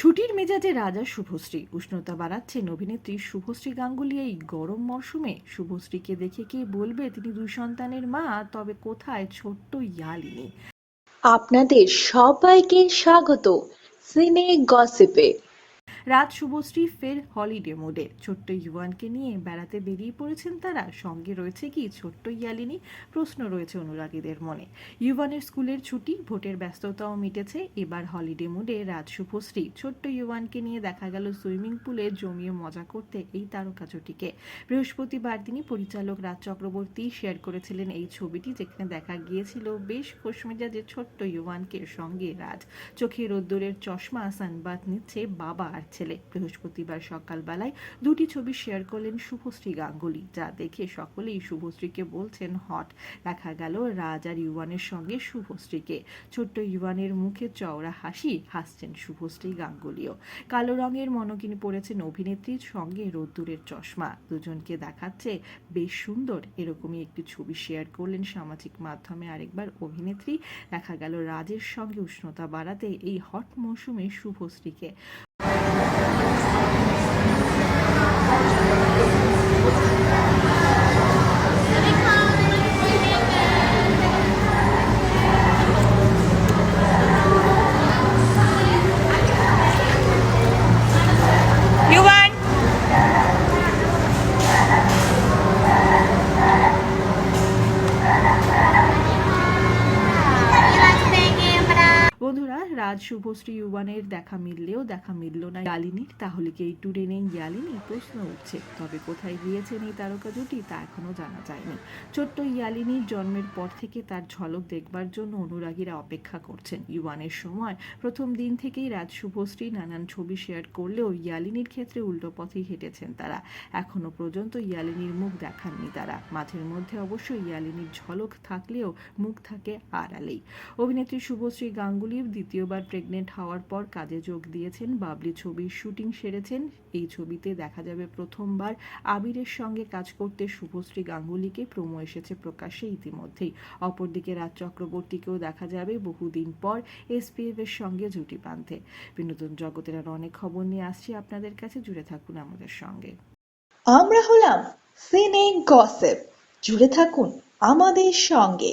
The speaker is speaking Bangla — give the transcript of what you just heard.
ছুটির মেজাজে রাজা শুভশ্রী। উষ্ণতা বাড়াচ্ছেন অভিনেত্রী শুভশ্রী গাঙ্গুলি এই গরম মরশুমে। শুভশ্রীকে দেখে কে বলবে তিনি দুই সন্তানের মা, তবে কোথায় ছোট্ট ইয়ালিনী? আপনাদের সবাইকে স্বাগত। সিনে গসিপে। রাত শুভশ্রী ফের হলিডে মোডে ছোট্ট ইউয়ানকে নিয়ে বেড়াতে বেরিয়ে পড়েছেন তারা। সঙ্গে রয়েছে কি ছোট্ট ইয়ালিনী? প্রশ্ন রয়েছে অনুরাগীদের মনে। ইউয়ানের স্কুলের ছুটি, ভোটের ব্যস্ততাও মিটেছে। এবার হলিডে মোডে রাত শুভশ্রী। ছোট্ট ইউয়ানকে নিয়ে দেখা গেল সুইমিং পুলে জমিয়ে মজা করতে এই তারকা জুটিকে। বৃহস্পতিবার তিনি পরিচালক রাজ চক্রবর্তী শেয়ার করেছিলেন এই ছবিটি, যেখানে দেখা গিয়েছিল বেশ খোশমেজাজে ছোট্ট ইউয়ানকে সঙ্গে রাজ। চোখে রোদ্দুরের চশমা সানবাত নিচ্ছে বাবা আর ছেলে বৃহস্পতিবার সকালবেলায় দুটি ছবি শেয়ার করলেন শুভশ্রী গাঙ্গুলি, যা দেখে সকলেই শুভশ্রীকে বলছেন হট। দেখা গেল রাজ আর ইউয়ানের সঙ্গে শুভশ্রীকে। ছোট্ট ইউয়ানের মুখে চওড়া হাসি হাসছেন শুভশ্রী গাঙ্গুলিও। কালো রঙের মনকিনি পড়েছেন অভিনেত্রীর সঙ্গে রোদ্দুরের চশমা। দুজনকে দেখাচ্ছে বেশ সুন্দর, এরকমই একটি ছবি শেয়ার করলেন সামাজিক মাধ্যমে আরেকবার অভিনেত্রী। দেখা গেল রাজের সঙ্গে উষ্ণতা বাড়াতে এই হট মৌসুমে শুভশ্রীকে। রোদ বন্ধুরা, রাজ শুভশ্রী ইউবানের দেখা মিললেও দেখা মিলল না ইয়ালিনীর। তাহলে কি এই ট্যুরে নেই ইয়ালিনী? প্রশ্ন উঠছে। তবে কোথায় গিয়েছেন এই তারকা জুটি তা এখনও জানা যায়নি। ছোট্ট ইয়ালিনীর জন্মের পর থেকে তার ঝলক দেখবার জন্য অনুরাগীরা অপেক্ষা করছেন। ইউয়ানের সময় প্রথম দিন থেকেই রাজ শুভশ্রী নানান ছবি শেয়ার করলেও ইয়ালিনীর ক্ষেত্রে উল্টো পথেই হেঁটেছেন তারা। এখনও পর্যন্ত ইয়ালিনীর মুখ দেখাননি তারা। মাঝের মধ্যে অবশ্য ইয়ালিনীর ঝলক থাকলেও মুখ থাকে আড়ালেই। অভিনেত্রী শুভশ্রী গাঙ্গুলি দ্বিতীয়বার প্রেগনেন্ট হওয়ার পর কাজে যোগ দিয়েছেন, বাবলি ছবির শুটিং সেরেছেন। এই ছবিতে দেখা যাবে প্রথমবার আবিরের সঙ্গে কাজ করতে শুভশ্রী গাঙ্গুলিকে। প্রোমো এসেছে প্রকাশ্যে ইতিমধ্যেই। অপরদিকে রাজ চক্রবর্তীকেও দেখা যাবে বহুদিন পর এসপিএফ এর সঙ্গে জুটি বাঁধতে। বিনোদন জগতের আর অনেক খবর নিয়ে আসছি আপনাদের কাছে। জুড়ে থাকুন আমাদের সঙ্গে। আমরা হলাম সিনে গসিপ। জুড়ে থাকুন আমাদের সঙ্গে।